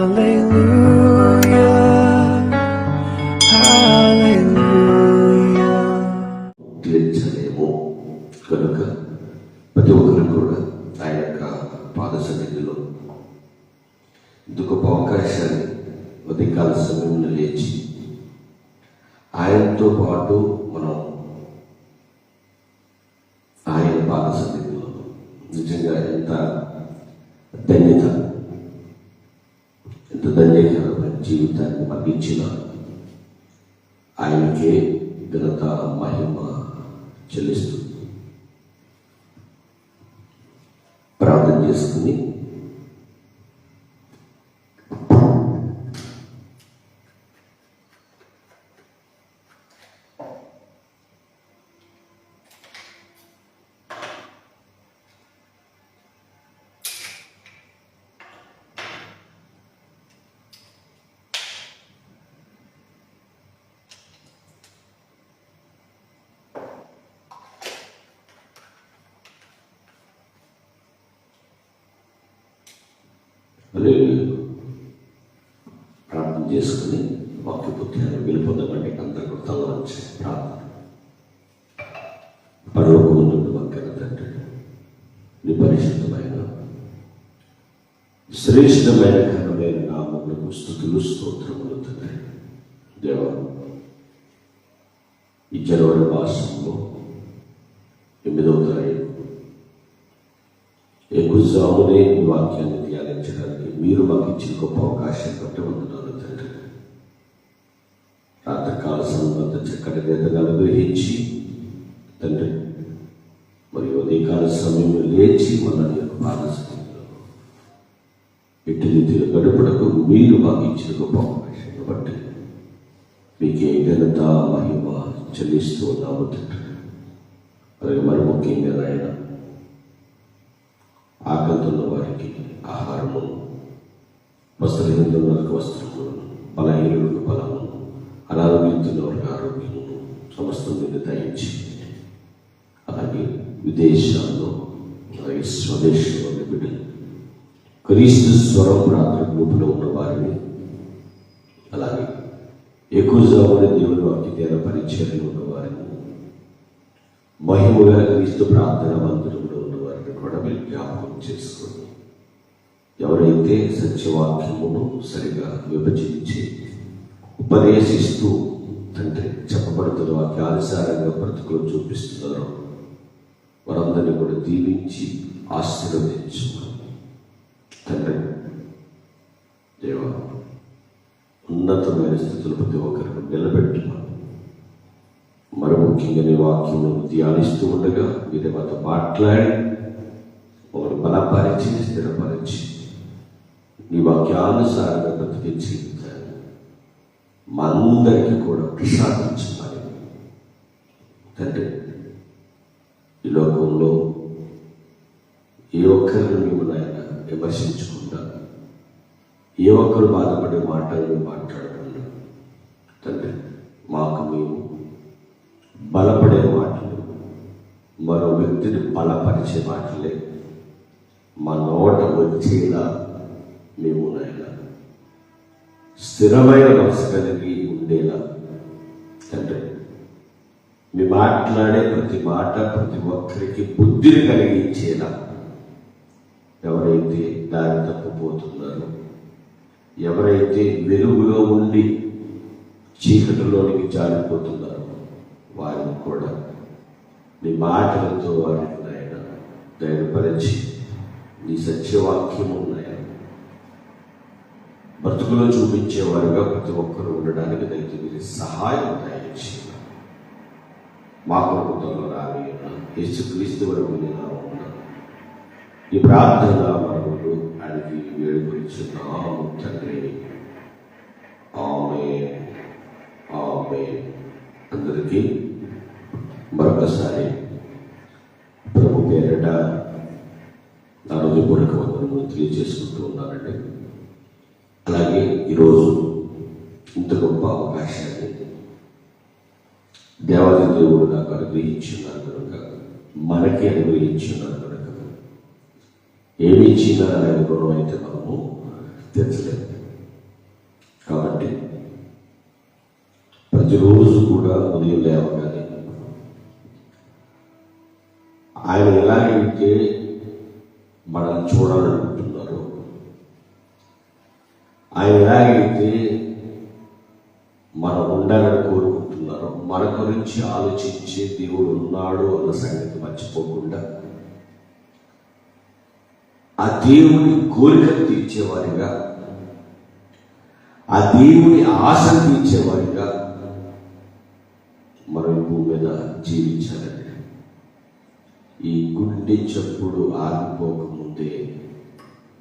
Hallelujah. తీర్చలేము కనుక ప్రతి ఒక్కరు కూడా ఆ యొక్క పాద సన్నిధిలో ఇంత గొప్ప అవకాశాన్ని ఉదయకాల సమయంలో లేచి ఆయనతో పాటు మనం ఆయన పాద సన్నిధిలో నిజంగా ఎంత ధన్యత ఎంత ధన్యకరమైన జీవితాన్ని మనకి ఇచ్చిన ఆయనకే ఘనత మహిమ చెల్లిస్తుంది ప్రార్థన చేసుకుని హల్లెలూయా. ప్రార్థన చేసుకుని వాక్య బుద్ధిని వెళ్ళిపోదామంటే అందరూ తల వచ్చే ప్రార్థన పరలోకముందు మక్కన తండ్రి నీ పరిశుద్ధమైన శ్రేష్టమైన ఘనమైన నామములకు స్థుతులు స్తోత్రములు తండ్రి దేవ ఈ జనవరి మాసంలో ఎనిమిదవ తారీఖు ఎక్కువసామునే ఈ వాక్యాన్ని మీరు మాకు ఇచ్చిన గొప్ప అవకాశం బట్టి వందనాలు తండ్రి. రాత్రకాల సంబంధ చక్కటి నేతను అనుగ్రహించి తండ్రి మరియు ఉదయకాల సమయంలో లేచి మనల్ని యొక్క పాదశక్తిలో ఎట్టి రీతిలో గడుపుటకు మీరు మాకు ఇచ్చిన గొప్ప అవకాశం బట్టి మీకే ఘనత మహిమ చెల్లిస్తూ ఉన్నాము తండ్రి. అలాగే మరి ముఖ్యంగా నాయన ఆకలితో వారికి ఆహారము వస్త్రహీనుల వారికి వస్త్రము బలహీనులకు బలము. అనారోగ్యంతున్న వారికి ఆరోగ్యము సమస్తం మీద దయించి అలాగే విదేశాల్లో అలాగే స్వదేశంలో బిడ్డలు. క్రీస్తు స్వరం ప్రార్థన గ్రూపులో ఉన్న వారిని అలాగే ఎక్కువ జామున దేవుని వాక్య ధ్యాన పరిచయం ఉన్న వారిని మహిమగా క్రీస్తు ప్రార్థన మందిరంలో ఉన్న వారిని కూడా మీరు జ్ఞాపకం చేసుకోండి ఎవరైతే సత్యవాక్యమును సరిగా విభజించి ఉపదేశిస్తూ తండ్రి చెప్పబడుతున్న వాక్యానుసారంగా బ్రతుకులు చూపిస్తున్నారో వారందరినీ కూడా దీవించి ఆశీర్వదించు తండ్రి దేవ ఉన్నతమైన స్థితులు ప్రతి ఒక్కరికి నిలబెట్టుకోండి. మరి ముఖ్యంగా నీ వాక్యం ధ్యానిస్తూ ఉండగా మీరు మాతో మాట్లాడి ఒకరు బలపరిచి స్థిరపరిచి నీ వాక్యానుసారంగా బ్రతికే జీవితాన్ని మా కూడా ప్రసాదించమని. తండ్రి ఈ లోకంలో ఏ ఒక్కరిని మేము నాయన విమర్శించకుండా ఏ ఒక్కరు బాధపడే మాటలు మేము మాట్లాడకుండా తండ్రి మాకు మేము బలపడే మాటలు మరో వ్యక్తిని బలపరిచే మాటలే మా నోట వచ్చేలా మేము నాయన స్థిరమైన మనసు కలిగి ఉండేలా. తండ్రి మీ మాట్లాడే ప్రతి మాట ప్రతి ఒక్కరికి బుద్ధిని కలిగించేలా. ఎవరైతే దారి తప్పిపోతున్నారో ఎవరైతే వెలుగులో ఉండి చీకటిలోనికి జారిపోతున్నారో వారిని కూడా నీ మాటలతో వారిని నాయన ధైర్యపరిచి నీ సత్యవాక్యము ఉన్నాయి బ్రతుకులో చూపించేవారుగా ప్రతి ఒక్కరూ ఉండడానికి దయచేసి మీరు సహాయం దయచేసి మా రావి రాని యేసుక్రీస్తు వరకు ఈ ప్రార్థన మనములు అడిగి వేడుకొచ్చున్నాము తండ్రి. ఆమె ఆమె అందరికీ మరొకసారి ప్రభు పేరట నా హృదయపూర్వక వందనములు తెలియజేసుకుంటూ ఉన్నారండి అలాగే ఈరోజు ఇంత గొప్ప అవకాశాన్ని దేవాది దేవుడు నాకు అనుగ్రహించున్నాను కనుక మనకి అనుగ్రహించున్నాను కనుక ఏమి ఇచ్చినా ఆయన రుణం అయితే మనము తెచ్చలేము కాబట్టి ప్రతిరోజు కూడా ఉదయం లేవగానే ఆయన ఎలాగైతే మనల్ని చూడాలనుకుంటున్నాం ఆయన ఎలాగైతే మనం ఉండాలని కోరుకుంటున్నారో మన గురించి ఆలోచించే దేవుడు ఉన్నాడు అన్న సంగతి మర్చిపోకుండా ఆ దేవుని కోరికలు తీర్చేవారిగా ఆ దేవుని ఆశను తీర్చేవారిగా మనం భూమి మీద జీవించాలండి. ఈ గుండె చప్పుడు ఆగిపోకముందే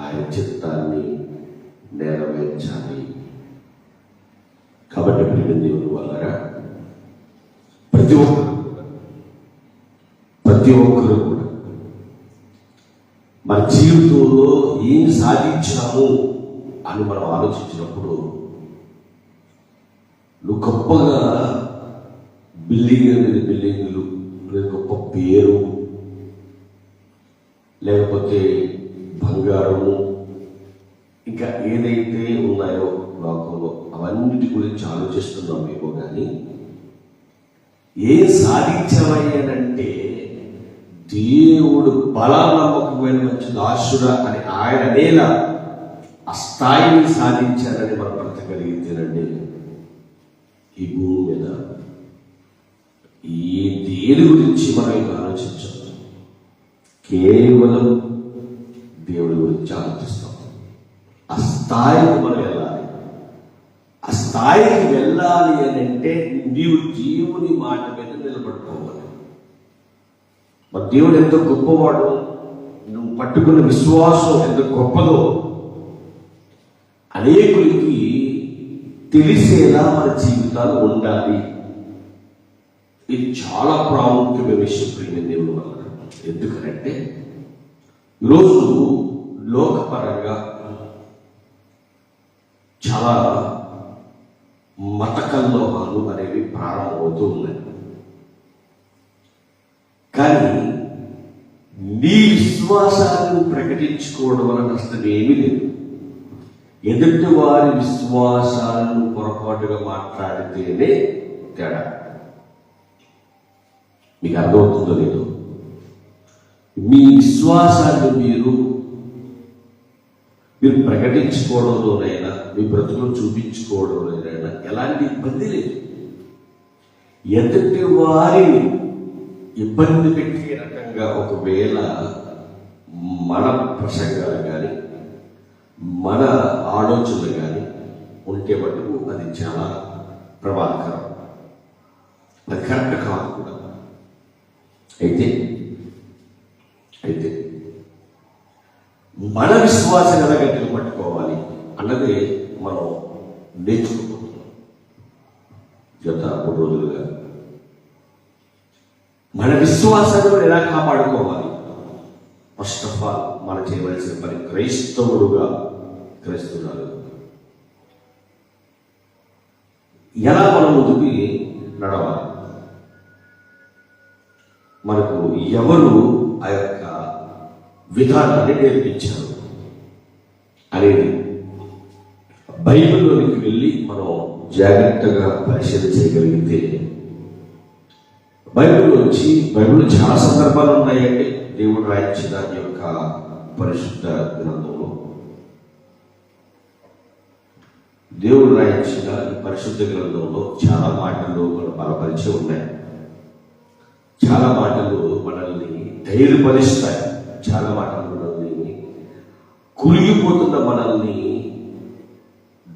ఆయన చిత్తాన్ని నెరవేర్చాలి. కాబట్టి ప్రియ దేవుని వల్లరా ప్రతి ఒక్కరు ప్రతి ఒక్కరు కూడా మన జీవితంలో ఏం సాధించాము అని మనం ఆలోచించినప్పుడు నువ్వు గొప్పగా బిల్డింగ్ అనేది బిల్డింగ్లు లేదా గొప్ప పేరు లేకపోతే ఇంకా ఏదైతే ఉన్నాయో లోకంలో అవన్నిటి గురించి ఆలోచిస్తున్నాం మేము కానీ ఏం సాధించవయ్యానంటే దేవుడు బలానమ్మకమైన వచ్చిన దాసుడా అని ఆయన అనేలా ఆ స్థాయిని సాధించారని మనం బ్రతకలిగితేనండి ఈ భూమి మీద ఈ దేని గురించి మనం ఇంకా ఆలోచించాలి కేవలం దేవుడి గురించి ఆలోచిస్తాం. ఆ స్థాయికి మనం వెళ్ళాలి ఆ స్థాయికి వెళ్ళాలి అని అంటే నీవు దేవుని మాట మీద నిలబడుకోవాలి. మరి దేవుడు ఎంత గొప్పవాడు నువ్వు పట్టుకున్న విశ్వాసం ఎంత గొప్పదో అనేకులకి తెలిసేలా మన జీవితాలు ఉండాలి. ఇది చాలా ప్రాముఖ్యమైన విషయం ప్రియమైన దేవుడు వల్ల ఎందుకంటే ఈరోజు లోకపరంగా చాలా మత కల్లోహాలు అనేవి ప్రారంభమవుతూ ఉన్నాయి కానీ నీ విశ్వాసాలను ప్రకటించుకోవడం వల్ల నష్టం ఏమీ లేదు. ఎదుటి వారి విశ్వాసాలను పొరపాటుగా మాట్లాడితేనే తేడా. మీకు అర్థమవుతుందో లేదో? మీ విశ్వాసాన్ని మీరు మీరు ప్రకటించుకోవడంలోనైనా మీ బ్రతుకులు చూపించుకోవడంలోనైనా ఎలాంటి ఇబ్బంది లేదు. ఎదుటి వారిని ఇబ్బంది పెట్టే రకంగా ఒకవేళ మన ప్రసంగాలు కానీ మన ఆలోచనలు కానీ ఉంటే మటుకు అది చాలా ప్రమాదకరం అది కరెక్ట్ కాదు కూడా. అయితే అయితే మన విశ్వాసం ఎలా గట్టిగా పట్టుకోవాలి అన్నది మనం నేర్చుకోబోతున్నాం. గత మూడు రోజులుగా. మన విశ్వాసాన్ని ఎలా కాపాడుకోవాలి? ఫస్ట్ ఆఫ్ ఆల్ మనం చేయవలసిన పని క్రైస్తవుడుగా క్రైస్తవురాలు. ఎలా మనం ముందుకి నడవాలి? మనకు ఎవరు ఆ యొక్క విధానాన్ని నేర్పించారు. అనేది బైబిల్లోనికి వెళ్ళి మనం జాగ్రత్తగా పరిశీలన చేయగలిగితే బైబిల్ వచ్చి బైబిల్ చాలా సందర్భాలు ఉన్నాయండి. దేవుడు రాయించిన ఈ యొక్క పరిశుద్ధ గ్రంథంలో. దేవుడు రాయించిన ఈ పరిశుద్ధ గ్రంథంలో చాలా మాటలు మన బలపరిచి ఉన్నాయి. చాలా మాటలు మనల్ని ధైర్యపరుస్తాయి. చాలా మాటలు మనల్ని కురిగిపోతున్న మనల్ని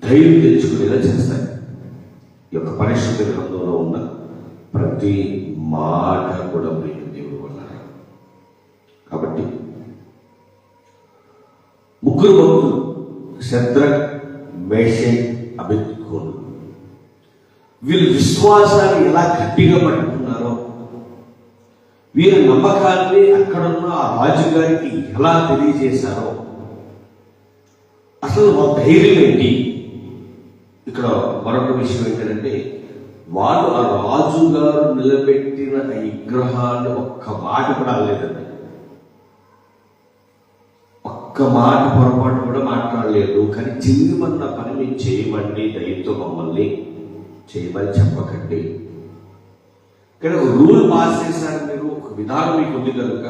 ధైర్యం తెచ్చుకునేలా చేస్తాయి. ఈ యొక్క పరిశుద్ధ గ్రంథంలో ఉన్న ప్రతి మాట కూడా ప్రేమ దేవుడు ఉన్నారు కాబట్టి ముగ్గురు భక్తులు శద్ర మేషే అభిజ్ఞులు వీళ్ళు విశ్వాసాన్ని ఎలా గట్టిగా పట్టుకున్నారో వీరి నమ్మకాన్ని అక్కడున్న ఆ రాజుగారికి ఎలా తెలియజేశారో. అసలు వాళ్ళ ధైర్యం ఏంటి? ఇక్కడ మరొక విషయం ఏంటంటే వాళ్ళు ఆ రాజు గారు నిలబెట్టిన విగ్రహాన్ని ఒక్క మాట కూడా లేదండి ఒక్క మాట పొరపాటు కూడా మాట్లాడలేదు. కానీ చిన్నమన్న పని మేము చేయమండి దయతో మమ్మల్ని చేయమని చెప్పకండి. కానీ రూల్ పాస్ చేశారు మీరు ఒక విధానం మీకు ఉంది కనుక.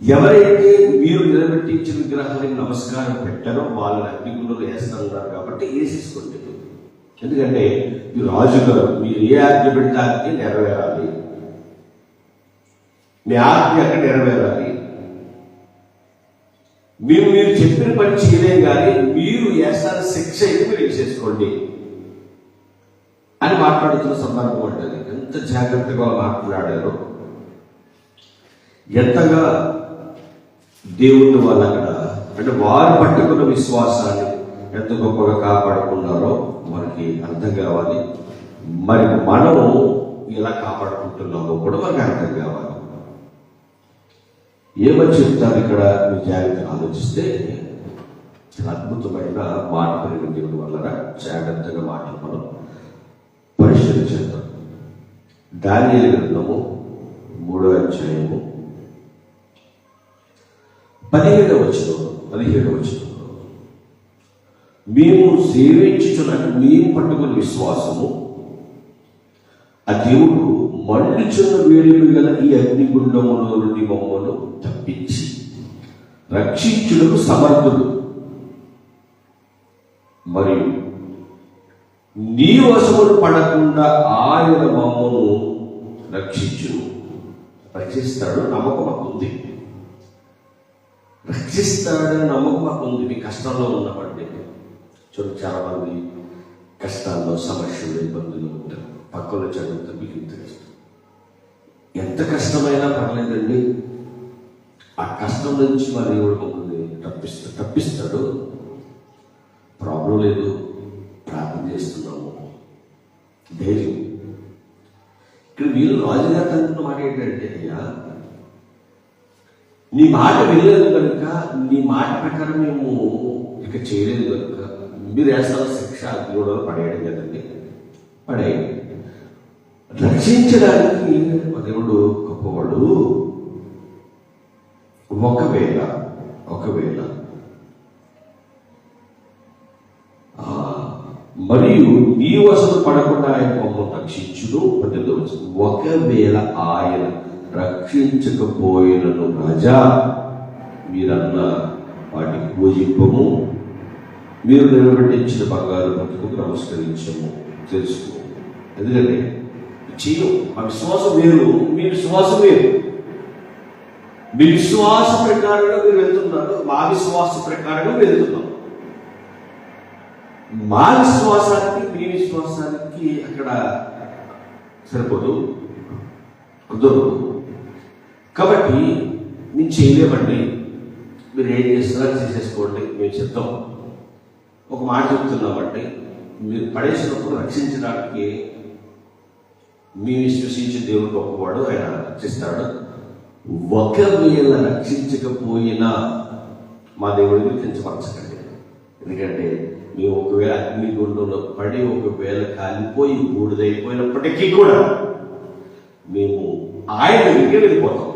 ఎవరైతే మీరు నిలబెట్టించిన విగ్రహానికి నమస్కారం పెట్టారో వాళ్ళని అగ్నిగుండంలో వేస్తున్నారు కాబట్టి వేసేసుకోండి ఎందుకంటే మీరు రాజుగారు మీరు ఏ ఆజ్ఞ పెట్టడానికి నెరవేరాలి. మీ ఆజ్ఞ అక్కడ నెరవేరాలి. మేము మీరు చెప్పిన పని చేయలేం కానీ మీరు వేస్తారు శిక్ష అయితే మీరు వేసేసుకోండి. మాట్లాడుతున్న సందర్భం ఉంటుంది ఎంత జాగ్రత్తగా మాట్లాడారో ఎంతగా దేవుని వాళ్ళు అక్కడ అంటే వారు పట్టుకున్న విశ్వాసాన్ని ఎంత గొప్పగా కాపాడుకున్నారో మనకి అర్థం కావాలి. మరి మనము ఎలా కాపాడుకుంటున్నామో కూడా మనకు అర్థం కావాలి. ఏమని చెప్తారు ఇక్కడ? మీరు జాగ్రత్తగా ఆలోచిస్తే అద్భుతమైన మాట కలిగిన దేవుని వల్ల జాగ్రత్తగా మాట్లాడడం పరిశీలించేద్దాం దానియలు గ్రంథము మూడో అధ్యాయము పదిహేడవ వచనం పదిహేడవ వచనం. మేము సేవించుచున్న మేము పట్టుకున్న విశ్వాసము. ఆ దేవుడు మండుచున్న వేడిమి గల ఈ అగ్నిగుండములో నుండి మమ్మను తప్పించి రక్షించుటకు సమర్థుడు మరియు నీ వశములు పడకుండా ఆయన మమ్మను రక్షించును. రక్షిస్తాడు నమ్మకం మాకు ఉంది. రక్షిస్తాడని నమ్మకం మాకు ఉంది. మీ కష్టంలో ఉన్నప్పటికీ చూడండి చాలా మంది కష్టాల్లో సమస్యలు ఇబ్బందులు ఉంటారు. పక్కన చదువుతారు మీకు తెలుసు ఎంత కష్టమైనా పర్లేదండి. ఆ కష్టం నుంచి మరి ఎవరు మమ్మల్ని తప్పిస్తాడు తప్పిస్తాడు? ప్రాబ్లం లేదు. ప్రార్థన చేస్తున్నాము. ధైర్యం. ఇక్కడ వీళ్ళు రాజుగారు అంటున్న మాట ఏంటంటే అయ్యా నీ మాట వినలేదు కనుక నీ మాట ప్రకారం మేము ఇక చేయలేదు కనుక మీరు వేస్తున్న శిక్ష? అగ్నిలో పడేయడం కదండి. పడేయండి రక్షించడానికి దేవుడు గొప్పవాడు. ఒకవేళ ఒకవేళ మరియు ఈ వసతి పడకుండా ఆయన మమ్మల్ని రక్షించును పద్దెనిమిది ఒకవేళ ఆయన రక్షించకపోయినను రాజా మీరన్న వాటికి పూజింపము మీరు నిలబెట్టించిన బంగారు బతుకు నమస్కరించము తెలుసుకో. ఎందుకంటే చెయ్యం ఆ విశ్వాసం వేరు మీ విశ్వాసం వేరు. మీ విశ్వాస ప్రకారంగా మీరు వెళ్తున్నారు మా విశ్వాస ప్రకారంగా వెళ్తున్నాం మా విశ్వాసానికి మీ విశ్వాసానికి అక్కడ సరిపోదు. కుదరదు. కాబట్టి మేము చేయలేమండి. మీరు ఏం చేస్తున్నారో చేసేసుకోండి మేము చెప్తాం. ఒక మాట చెప్తున్నామంటే మీరు పడేసినప్పుడు రక్షించడానికి మీ విశ్వసించే దేవుడు గొప్పవాడు. ఆయన రక్షిస్తాడు. ఒకవేళ రక్షించకపోయినా మా దేవుడిని కించపరచకండి. ఎందుకంటే మేము ఒకవేళ అగ్నిగుండంలో పడి ఒకవేళ కాలిపోయి బూడిదైపోయినప్పటికీ కూడా మేము ఆయన దగ్గరికి వెళ్ళిపోతాం.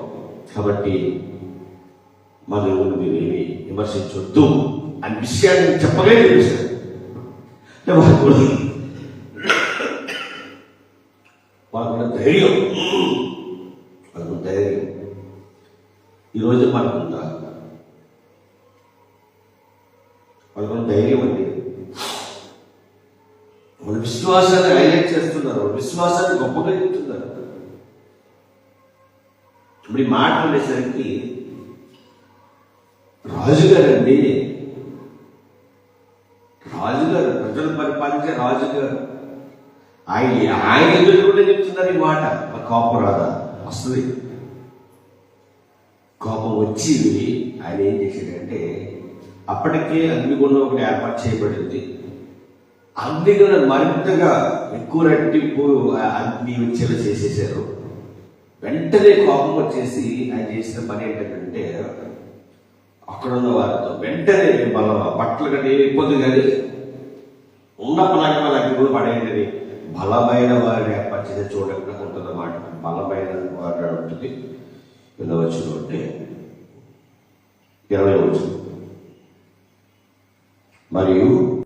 కాబట్టి మన దేవుడిని మీరు విమర్శించొద్దు అని విషయాన్ని చెప్పలేదు తెలుసు అంటే ధైర్యం. వాళ్ళకు ధైర్యం. ఈరోజు మనకుందా వాళ్ళకు ధైర్యం అండి. వాళ్ళు విశ్వాసాన్ని హైలైట్ చేస్తున్నారు. విశ్వాసాన్ని గొప్పగా చెప్తున్నారు. ఇప్పుడు ఈ మాట ఉండేసరికి రాజుగారండి రాజుగారు ప్రజలు పరిపాలించే రాజుగారు. ఆయన ఆయన ఎదురు కూడా చెప్తున్నారు ఈ మాట. కోపం రాదా? వస్తుంది. కోపం వచ్చి ఆయన ఏం చేశాడంటే అప్పటికే అగ్నిగుండం ఒకటి ఏర్పాటు చేయబడింది. అగ్ని కూడా మరింతగా ఎక్కువ రెట్టింపు ఆ అగ్ని వచ్చేలా చేసేసారు వెంటనే కోపం వచ్చేసి ఆయన చేసిన పని ఏంటంటే అక్కడ ఉన్న వారితో వెంటనే మన బట్టలు కంటే ఇబ్బంది కానీ ఉన్న పలాకి వాళ్ళకి కూడా పడేయండి. బలమైన వారిని ఏర్పాటు చూడకుండా ఉంటుంది అన్నమాట బలమైన వారు ఉంటుంది. వినవచ్చు అంటే ఇరవై వచ్చు మరియు